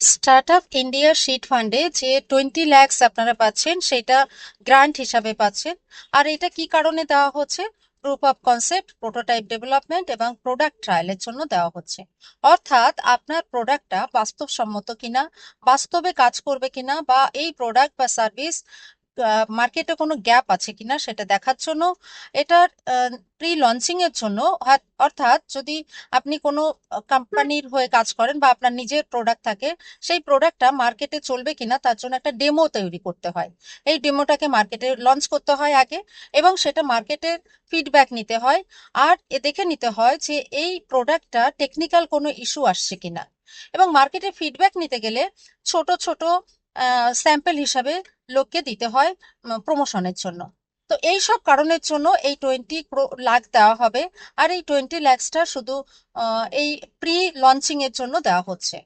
Start up India seat ফান্ডে যে twenty lakhs আপনারা পাচ্ছেন, সেটা গ্রান্ট হিসাবে পাচ্ছেন। আর এটা কি কারণে দেওয়া হচ্ছে? Proof of concept prototype development এবং প্রোডাক্ট ট্রায়ালের জন্য দেওয়া হচ্ছে। অর্থাৎ আপনার প্রোডাক্টটা বাস্তবসম্মত কিনা, বাস্তবে কাজ করবে কিনা বা এই প্রোডাক্ট বা সার্ভিস মার্কেটে কোনো গ্যাপ আছে কিনা সেটা দেখার জন্য, এটার প্রি লঞ্চিং এর জন্য অর্থাৎ যদি আপনি কোনো কোম্পানির হয়ে কাজ করেন বা আপনার নিজের প্রোডাক্ট থাকে, সেই প্রোডাক্টটা মার্কেটে চলবে কিনা তার জন্য একটা ডেমো তৈরি করতে হয়। এই ডেমোটাকে মার্কেটে লঞ্চ করতে হয় আগে এবং সেটা মার্কেটের ফিডব্যাক নিতে হয় আর এ দেখে নিতে হয় যে এই প্রোডাক্টটা টেকনিক্যাল কোনো ইস্যু আসছে কিনা। এবং মার্কেটে ফিডব্যাক নিতে গেলে ছোট ছোট স্যাম্পেল হিসাবে লোককে দিতে হয় প্রমোশনের জন্য। তো এই সব কারণের জন্য এই টোয়েন্টি লাখ দেওয়া হবে। আর এই টোয়েন্টি ল্যাক্সটা শুধু এই প্রি লঞ্চিং এর জন্য দেওয়া হচ্ছে।